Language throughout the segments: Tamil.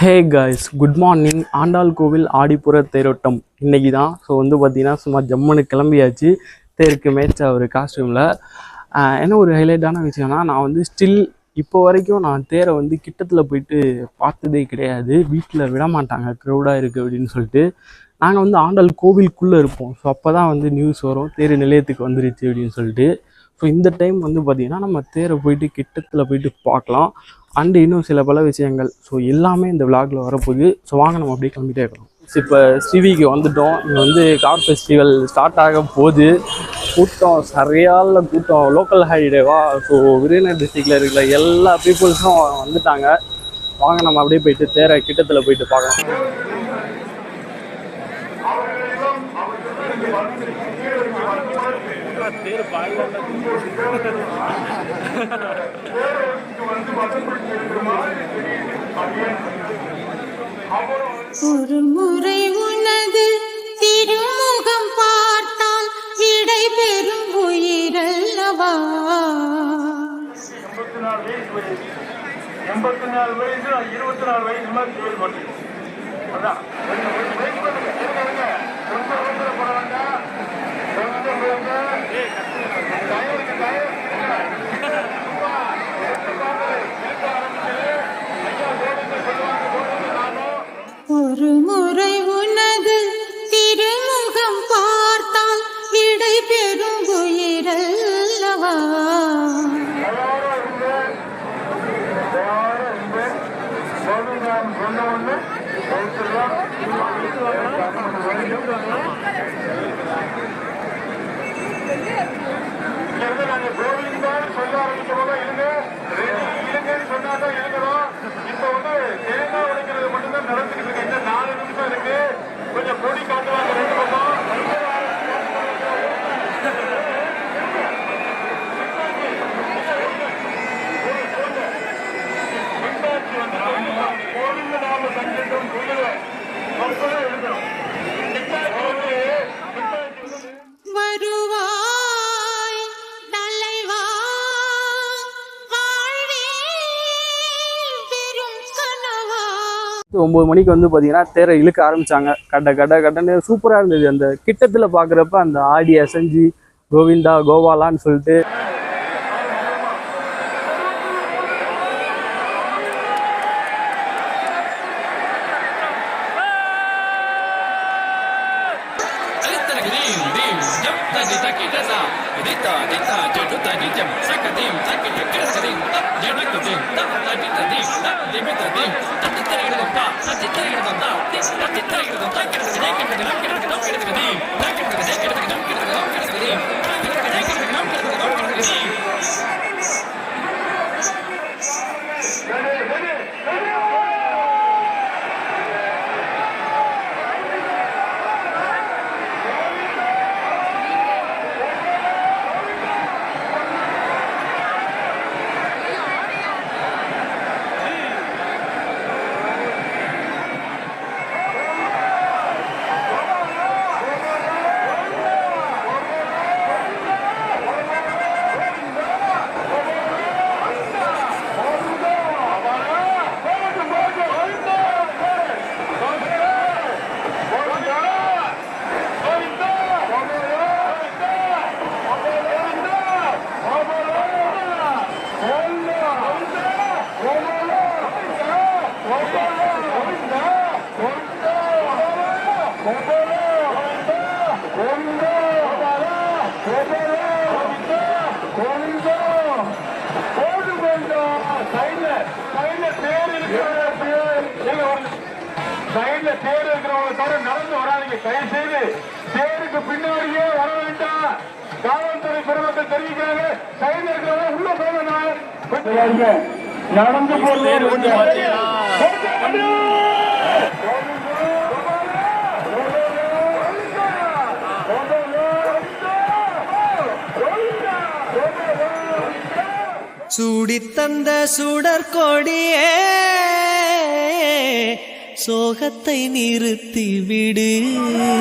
Hey guys good morning Andal கோவில் ஆடிப்புற தேரோட்டம். இன்னைக்கு தான். ஸோ வந்து பார்த்தீங்கன்னா சும்மா ஜம்முன்னு கிளம்பியாச்சு. தேருக்கு மேய்ச்ச ஒரு காஸ்டியூமில் என்ன ஒரு ஹைலைட்டான விஷயம்னா நான் வந்து ஸ்டில் இப்போ வரைக்கும் நான் தேரை வந்து கிட்டத்தில் போயிட்டு பார்த்ததே கிடையாது. வீட்டில் விட மாட்டாங்க. க்ரௌடாக இருக்குது அப்படின்னு சொல்லிட்டு. நாங்கள் வந்து ஆண்டாள் கோவிலுக்குள்ளே இருப்போம். ஸோ அப்போ தான் வந்து நியூஸ் வரும். தேர் நிலையத்துக்கு வந்துருச்சு அப்படின்னு சொல்லிட்டு. ஸோ இந்த டைம் வந்து பார்த்திங்கன்னா நம்ம தேரை போயிட்டு கிட்டத்தில் போயிட்டு பார்க்கலாம். அண்டு இன்னும் சில பல விஷயங்கள். ஸோ எல்லாமே இந்த விளாகில் வரப்போகுது. ஸோ வாங்க நம்ம அப்படியே கிளம்பிட்டே இருக்கோம் இப்போ ஸ்ரீவிக்கு வந்துட்டோம். இங்கே வந்து கார் ஃபெஸ்டிவல் ஸ்டார்ட் ஆக போகுது. கூட்டம் சரியான கூட்டம். லோக்கல் ஹாலிடேவா ஸோ விருதுநகர் டிஸ்ட்ரிக்டில் இருக்கிற எல்லா பீப்புள்ஸும் வந்துட்டாங்க. வாங்க நம்ம அப்படியே போயிட்டு தேரை கிட்டத்தில் போயிட்டு பார்க்கலாம். ஒரு முறை உனது திருமுகம் பார்த்தால் விடை பெறும் உயிரல்லவா? எண்பத்தி நாலு வயசு எண்பத்தி நாலு வயசு இருபத்தி நாலு வயசு மாதிரி செயல் பண்ணுது அதான். ஒரு இருங்கன்னு சொன்னாதான் இருக்கணும் இப்ப வந்து தேங்காய் உடைக்கிறது மட்டும்தான் நடந்துகிட்டு இருக்கு. இன்னும் நாலு நிமிஷம் இருக்கு. கொஞ்சம் கொடி காட்டுவாங்க ஒம்பது மணிக்கு வந்து பார்த்தீங்கன்னா தேரை இழுக்க ஆரம்பிச்சாங்க. கட்ட கட்ட கட்டன்னு சூப்பராக இருந்தது. அந்த கிட்டத்தில் பார்க்குறப்ப அந்த ஆடி அசைஞ்சு கோவிந்தா கோவாலான்னு சொல்லிட்டு rim, rim, jump, tagi, taki, taza. Dita, dita, jump, saka, dim, taki, takras, rim, tap, janaka, dim, tap, tagi, tadi, tap, dimita, dim, tati, tarigadu, pa, tati, tarigadu, ta, tis, tati, tarigadu, takras, nakar, nakar, nakar, nakar, nakar, dim, nakar, nakar, nakar, nakar, nakar, nakar, nakar, nakar, nakar, nakar, nakar, nakar, nakar, nakar, nakar, nakar, nakar, nakar, nakar, சைட்ல தேர் இருக்கிறவங்க தவிர நடந்து வராதீங்க தயவு செய்து தேருக்கு பின்னாடியே வர வேண்டாம் காவல்துறை பெருமக்கள் தெரிவிக்கிறாங்க சைட்ல இருக்கிறவங்க உள்ள போகணும் நடந்து சூடித்தந்த சுடற்கொடியே சோகத்தை நிறுத்திவிடு விடு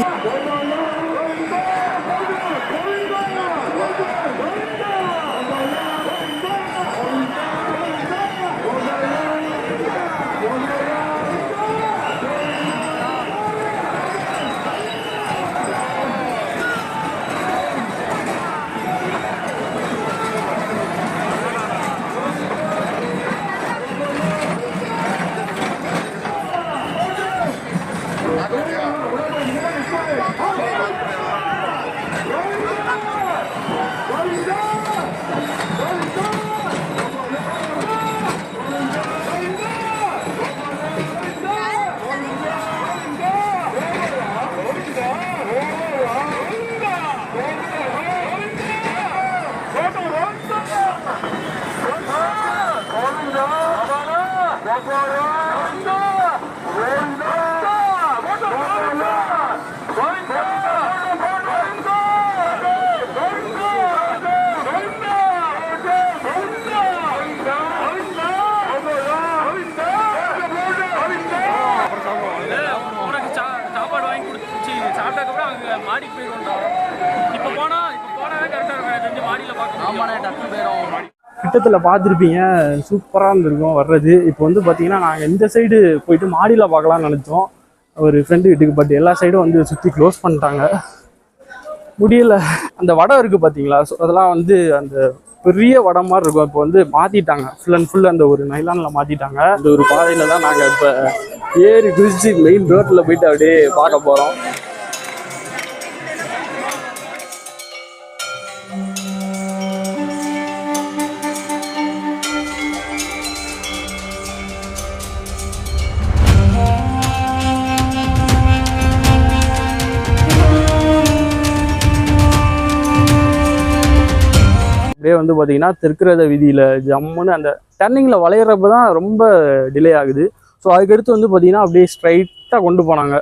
அங்க மாடி போயிருவோம்டா இப்போ போனா இப்போ போனா கரெக்டா இருக்கும் எனக்கு தெரிஞ்சு மாடியில பார்க்க ஆமாண்ணே டக்குனு போயிடும் கிட்டத்தில் பார்த்துருப்பீங்க. சூப்பராக இருந்திருக்கும் வர்றது. இப்போ வந்து பார்த்தீங்கன்னா நாங்கள் இந்த சைடு போயிட்டு மாடியில் பார்க்கலாம்னு நினச்சோம். ஒரு ஃப்ரெண்டு வீட்டுக்கு பட் எல்லா சைடும் வந்து சுற்றி க்ளோஸ் பண்ணிட்டாங்க. முடியல. அந்த வடம் இருக்குது பார்த்தீங்களா ஸோ அதெல்லாம் வந்து அந்த பெரிய வடம் மாதிரி இருக்கும். இப்போ வந்து மாற்றிட்டாங்க ஃபுல் அண்ட் ஃபுல் அந்த ஒரு நைலானில் மாற்றிட்டாங்க அந்த ஒரு பாதையில் தான் நாங்கள் இப்போ ஏறி குதிச்சு மெயின் ரோட்டில் போயிட்டு அப்படியே பார்க்க போகிறோம் வந்து பார்த்தீங்கன்னா திருக்கிறத விதியில் ஜம்முன்னு அந்த டர்னிங்கில் வளையிறப்ப தான் ரொம்ப டிலே ஆகுது. ஸோ அதுக்கடுத்து வந்து பார்த்தீங்கன்னா அப்படியே ஸ்ட்ரைட்டாக கொண்டு போனாங்க.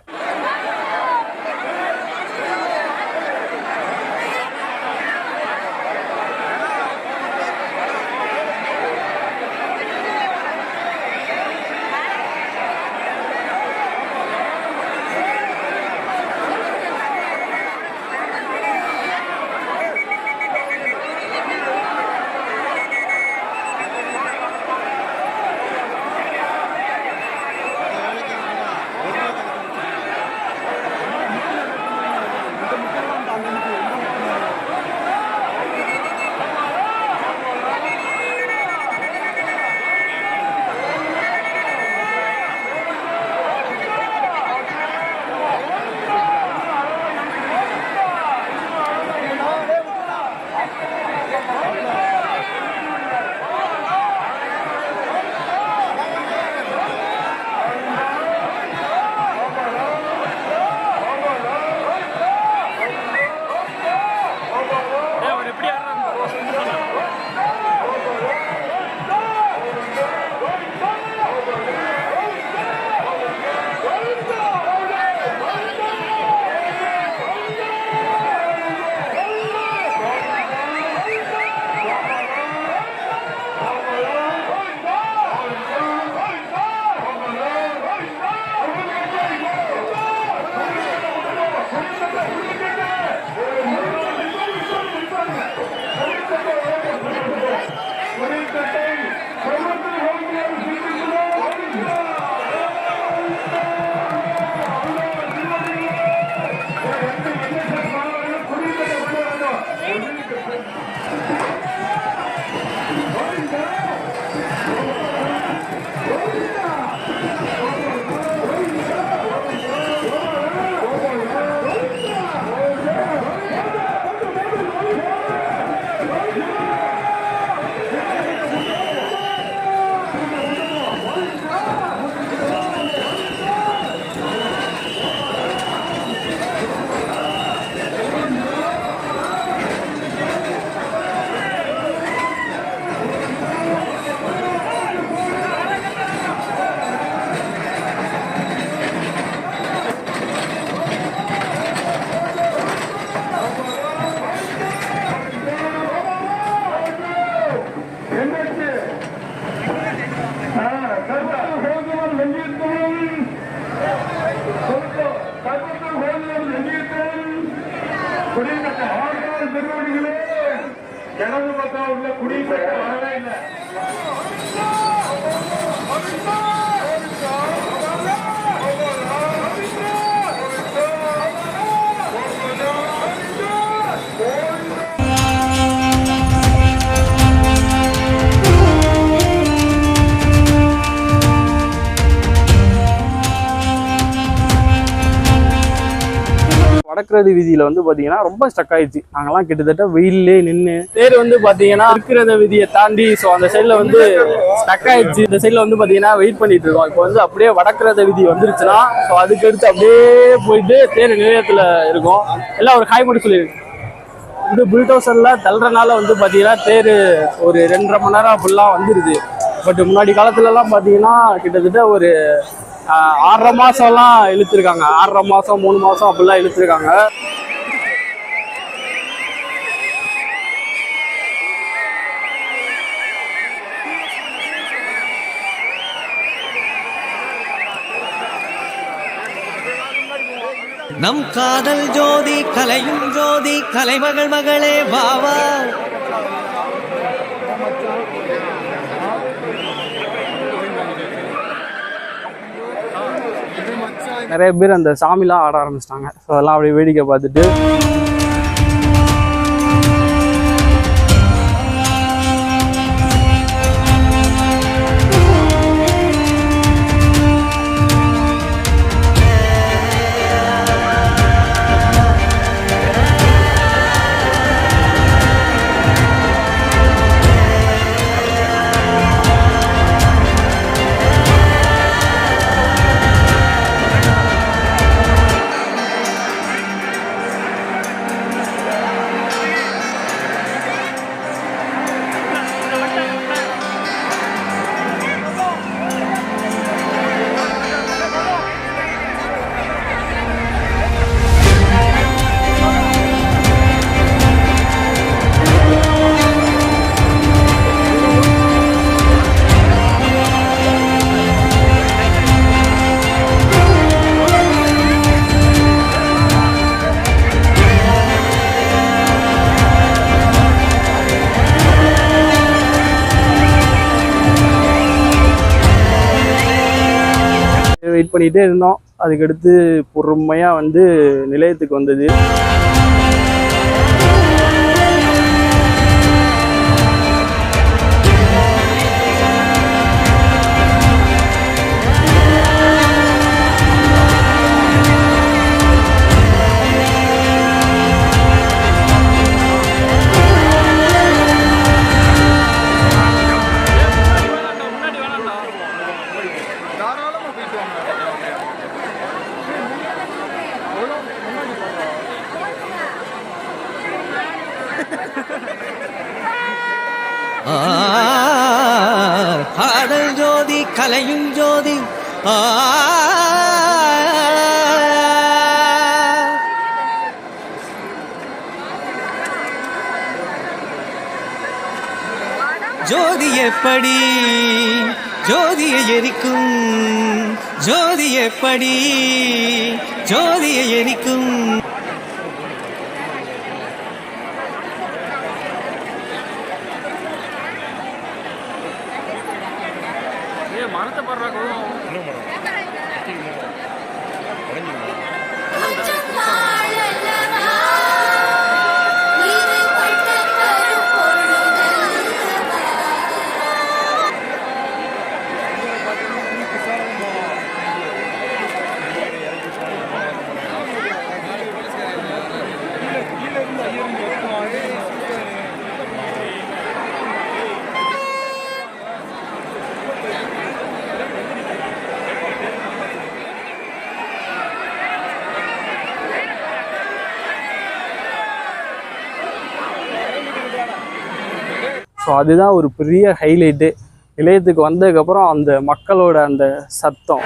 கிணறு உள்ள குடியிருக்க வரவே இல்லை. வடக்கிறது வீதியில் வந்து பார்த்தீங்கன்னா ரொம்ப ஸ்டக் ஆயிடுச்சு. நாங்கெல்லாம் கிட்டத்தட்ட வெயிலே நின்று தேர் வந்து பார்த்தீங்கன்னா இருக்கிறத வீதியை தாண்டி ஸோ அந்த சைடில் வந்து ஸ்டக் ஆயிடுச்சு. இந்த சைடில் வந்து பார்த்தீங்கன்னா வெயிட் பண்ணிட்டு இருக்கோம். இப்போ வந்து அப்படியே வடக்கிறத வீதி வந்துருச்சுன்னா ஸோ அதுக்கு அடுத்து அப்படியே போயிட்டு தேர் நிலையத்தில் இருக்கும். எல்லாம் ஒரு ஹாய் மட்டும் சொல்லியிருக்கு இது புல்டோசரில் தள்ளுறனால வந்து பார்த்தீங்கன்னா தேர் ஒரு ரெண்டரை மணி நேரம் ஃபுல்லாக வந்துடுது பட் முன்னாடி காலத்துலலாம் பார்த்தீங்கன்னா கிட்டத்தட்ட ஒரு ஆறரை மாதம்லாம் இழுத்துருக்காங்க. ஆறரை மாதம் மூணு மாதம் அப்படிலாம் இழுத்துருக்காங்க. நம் காதல் ஜோதி கலையும் ஜோதி கலைமகள் மகளே வாவா நிறைய பேர் அந்த சாமிலாம் ஆட ஆரம்பிச்சிட்டாங்க. ஸோ அதெல்லாம் அப்படியே வேடிக்கை பார்த்துட்டு வெயிட் பண்ணிகிட்டே இருந்தோம். அதுக்கடுத்து பொறுமையாக வந்து நிலையத்துக்கு வந்தது. ஜோதியை எரிக்கும். ஜோதி எப்படி ஜோதியை எரிக்கும். ஸோ அதுதான் ஒரு பெரிய ஹைலைட்டு நிலையத்துக்கு வந்ததுக்கப்புறம் அந்த மக்களோட அந்த சத்தம்.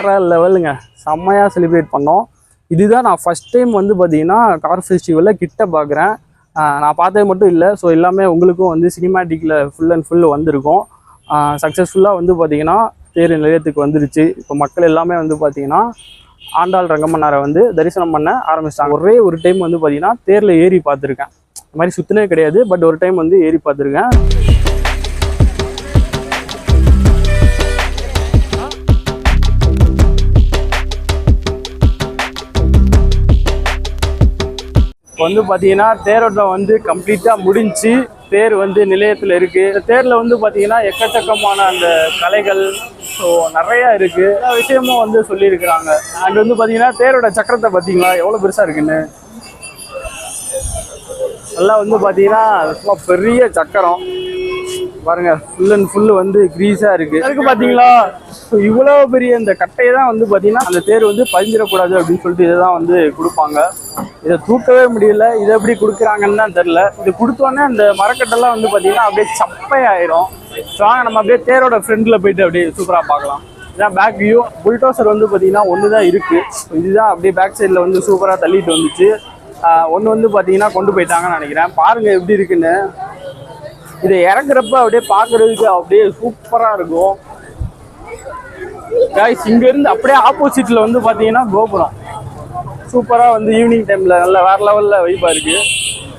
வேற லெவலுங்க செம்மையாக செலிப்ரேட் பண்ணோம். இதுதான் நான் ஃபஸ்ட் டைம் வந்து பார்த்தீங்கன்னா கார் ஃபெஸ்டிவலில் கிட்ட பார்க்குறேன் நான் பார்த்தது மட்டும் இல்லை. ஸோ எல்லாமே உங்களுக்கும் வந்து சினிமேட்டிக்கில் ஃபுல் அண்ட் ஃபுல் வந்திருக்கும். சக்ஸஸ்ஃபுல்லாக வந்து பார்த்தீங்கன்னா தேர் நிலையத்துக்கு வந்துருச்சு. இப்போ மக்கள் எல்லாமே வந்து பார்த்தீங்கன்னா ஆண்டாள் ரங்கமன்னாரை வந்து தரிசனம் பண்ண ஆரம்பிச்சிட்டாங்க. ஒரே ஒரு டைம் வந்து பார்த்தீங்கன்னா தேரில் ஏறி பார்த்துருக்கேன். இந்த மாதிரி சுற்றினே கிடையாது பட் ஒரு டைம் வந்து ஏறி பார்த்துருக்கேன். இப்போ வந்து பார்த்தீங்கன்னா தேரோட்டம் வந்து கம்ப்ளீட்டாக முடிஞ்சு தேர் வந்து நிலையத்தில் இருக்குது இந்த வந்து பார்த்தீங்கன்னா எக்கச்சக்கமான அந்த கலைகள் ஸோ நிறையா இருக்குது எல்லா விஷயமும் வந்து சொல்லியிருக்கிறாங்க. அண்ட் வந்து பார்த்தீங்கன்னா தேரோட சக்கரத்தை பார்த்தீங்களா? எவ்வளோ பெருசாக இருக்குன்னு? நல்லா வந்து பார்த்தீங்கன்னா சும்மா பெரிய சக்கரம். பாருங்க ஃபுல் அண்ட் ஃபுல் வந்து கிரீஸா இருக்கு. அதுக்கு பாத்தீங்களா? ஸோ இவ்வளவு பெரிய இந்த கட்டையை தான் வந்து பாத்தீங்கன்னா அந்த தேர் வந்து பதிஞ்சிடக்கூடாது அப்படின்னு சொல்லிட்டு இதை தான் வந்து கொடுப்பாங்க. இதை தூக்கவே முடியல. இதை எப்படி கொடுக்குறாங்கன்னு தான் தெரில இது கொடுத்தோன்னே அந்த மரக்கட்டெல்லாம் வந்து பாத்தீங்கன்னா அப்படியே சப்பையாயிரும். ஸோ நம்ம அப்படியே தேரோட ஃப்ரண்ட்ல போயிட்டு அப்படியே சூப்பரா பார்க்கலாம். இதான் பேக் வியூ புல்டோசர் வந்து பாத்தீங்கன்னா ஒன்று தான் இருக்கு இதுதான் அப்படியே பேக் சைடில் வந்து சூப்பரா தள்ளிட்டு வந்துச்சு. ஒன்று வந்து பாத்தீங்கன்னா கொண்டு போயிட்டாங்கன்னு நினைக்கிறேன். பாருங்க எப்படி இருக்குன்னு. இதை இறக்குறப்ப அப்படியே பார்க்கறதுக்கு அப்படியே சூப்பராக இருக்கும். காய்ஸ் இங்கேருந்து அப்படியே ஆப்போசிட்டில் வந்து பார்த்தீங்கன்னா கோபுரம். சூப்பராக வந்து ஈவினிங் டைமில் நல்ல வேற லெவலில் வைப்பாக இருக்கு.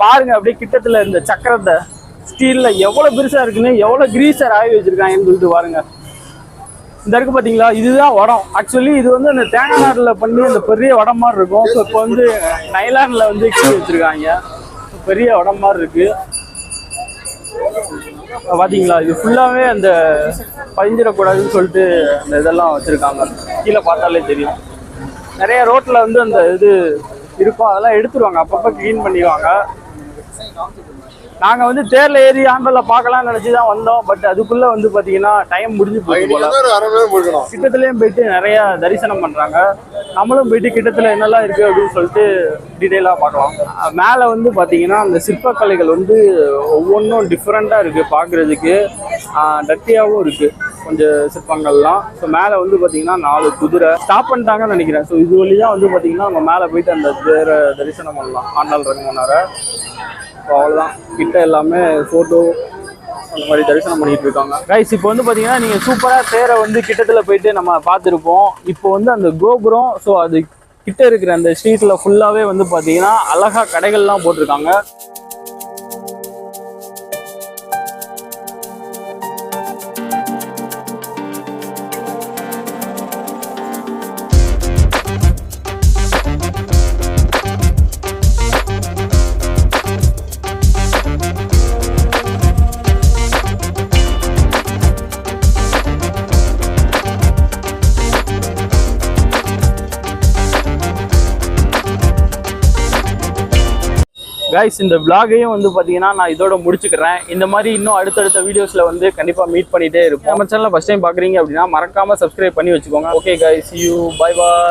பாருங்க அப்படியே கிட்டத்தில் இந்த சக்கரத்தை ஸ்டீலில் எவ்வளோ பெருசாக இருக்குன்னு எவ்வளோ கிரீசர் ஆகி வச்சிருக்காங்கன்னு சொல்லிட்டு பாருங்க. இந்த இருக்கு பார்த்தீங்களா? இதுதான் வடம். ஆக்சுவலி இது வந்து அந்த தேங்காய் நாரில் பண்ணி அந்த பெரிய வடம் மாதிரி இருக்கும். ஸோ இப்போ வந்து நைலானில் வந்து கீழே வச்சுருக்காங்க. பெரிய வடம் மாதிரி இருக்குது பார்த்தீங்களா இது ஃபுல்லாகவே அந்த பதிஞ்சிடக்கூடாதுன்னு சொல்லிட்டு அந்த இதெல்லாம் வச்சிருக்காங்க. கீழே பார்த்தாலே தெரியும். நிறைய ரோட்டில் வந்து அந்த இது இருக்கும். அதெல்லாம் எடுத்துருவாங்க. அப்பப்போ க்ளீன் பண்ணிடுவாங்க. நாங்க வந்து தேர்ல ஏறி ஆண்டோல பார்க்கலாம்னு நினைச்சு தான் வந்தோம். பட் அதுக்குள்ள வந்து பாத்தீங்கன்னா டைம் முடிஞ்சு போயிருக்கணும். கிட்டத்துலயும் போயிட்டு நிறைய தரிசனம் பண்றாங்க. நம்மளும் போயிட்டு கிட்டத்துல என்னெல்லாம் இருக்கு அப்படின்னு சொல்லிட்டு டீட்டெயிலாக பார்க்கலாம். மேல வந்து பாத்தீங்கன்னா அந்த சிற்பக்கலைகள் வந்து ஒவ்வொன்றும் டிஃப்ரெண்டா இருக்கு பார்க்கிறதுக்கு. டட்டியாகவும் இருக்கு. கொஞ்சம் சிற்பங்கள்லாம். ஸோ மேலே வந்து பார்த்தீங்கன்னா நாலு குதிரை. ஸ்டாப் பண்ணிட்டாங்கன்னு நினைக்கிறேன். ஸோ இது வழி தான் வந்து பார்த்தீங்கன்னா நம்ம மேலே போயிட்டு அந்த தேரை தரிசனம் பண்ணலாம். ஆண்டாள் ரங்கமன்னாரை ஸோ அவ்வளோதான் கிட்ட எல்லாமே ஃபோட்டோ அந்த மாதிரி தரிசனம் பண்ணிட்டு இருக்காங்க. கைஸ் இப்போ வந்து பார்த்தீங்கன்னா நீங்கள் சூப்பராக தேரை வந்து கிட்டத்தில் போயிட்டு நம்ம பார்த்துருப்போம். இப்போ வந்து அந்த கோபுரம் ஸோ அது கிட்ட இருக்கிற அந்த ஸ்ட்ரீட்டில் ஃபுல்லாகவே வந்து பார்த்தீங்கன்னா அழகா கடைகள்லாம் போட்டிருக்காங்க. கைஸ் இந்த vlog-ஐயும் வந்து பார்த்தீங்கன்னா நான் இதோட முடிச்சுக்கிறேன். இந்த மாதிரி இன்னும் அடுத்தடுத்த வீடியோஸில் வந்து கண்டிப்பாக மீட் பண்ணிகிட்டே இருப்போம். நம்ம சேனலில் ஃபஸ்ட் டைம் பார்க்குறீங்க அப்படின்னா மறக்காமல் சப்ஸ்கிரைப் பண்ணி வச்சுக்கோங்க. Okay guys you bye bye